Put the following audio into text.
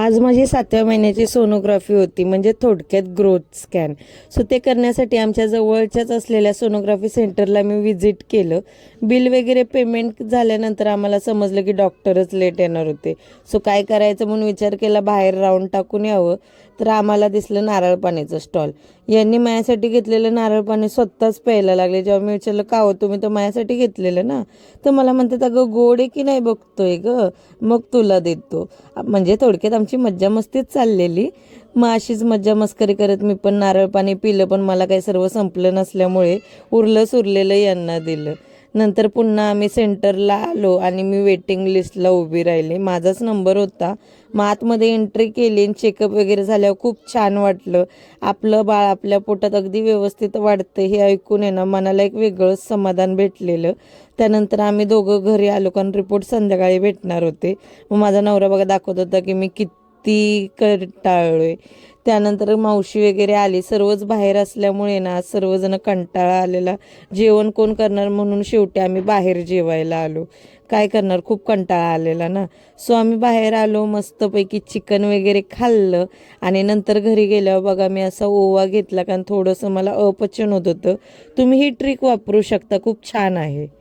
आज माझी सातव्या महिन्याची सोनोग्राफी होती म्हणजे थोडक्यात ग्रोथ स्कॅन सो ते करण्यासाठी आमच्या जवळच्याच असलेल्या सोनोग्राफी सेंटरला मी व्हिजिट केलं. बिल वगैरे पेमेंट झाल्यानंतर आम्हाला समजलं की डॉक्टरच लेट येणार होते. सो काय करायचं म्हणून विचार केला बाहेर राऊंड टाकून यावं. तर आम्हाला दिसलं नारळ पाण्याचं स्टॉल यांनी माझ्यासाठी घेतलेलं नारळ पाणी स्वतःच प्यायला लागले. जेव्हा मी विचारलं का हो तुम्ही तर माझ्यासाठी घेतलेलं ना? तर मला म्हणतात अगं गोड आहे की नाही बघतोय ग? मग तुला देतो. म्हणजे थोडक्यात आमची मज्जा मस्तीच चाललेली. मग अशीच मज्जा मस्करी करत मी पण नारळ पाणी पिलं पण मला काही सर्व संपलं नसल्यामुळे उरलं सुरलेलं यांना दिलं. नंतर पुन्हा आम्ही सेंटरला आलो आणि मी वेटिंग लिस्टला उभी राहिले. माझाच नंबर होता. मग आतमध्ये एंट्री केली आणि चेकअप वगैरे झाल्यावर खूप छान वाटलं. आपलं बाळ आपल्या पोटात अगदी व्यवस्थित वाढतं हे ऐकून आहे ना मनाला एक वेगळंच समाधान भेटलेलं. त्यानंतर आम्ही दोघं घरी आलो कारण रिपोर्ट संध्याकाळी भेटणार होते. मग माझा नवरा बघा दाखवत होता की मी किती कंटाळलोय. त्यानंतर मावशी वगैरे आली. सर्वच बाहेर असल्यामुळे ना सर्वजण कंटाळा आलेला. जेवण कोण करणार म्हणून शेवटी आम्ही बाहेर जेवायला आलो. काय करणार? खूप कंटाळा आलेला ना. सो आम्ही बाहेर आलो मस्तपैकी चिकन वगैरे खाल्लं आणि नंतर घरी गेल्यावर बघा मी असा ओवा घेतला कारण थोडंसं मला अपचन होत होतं. तुम्ही ही ट्रिक वापरू शकता. खूप छान आहे.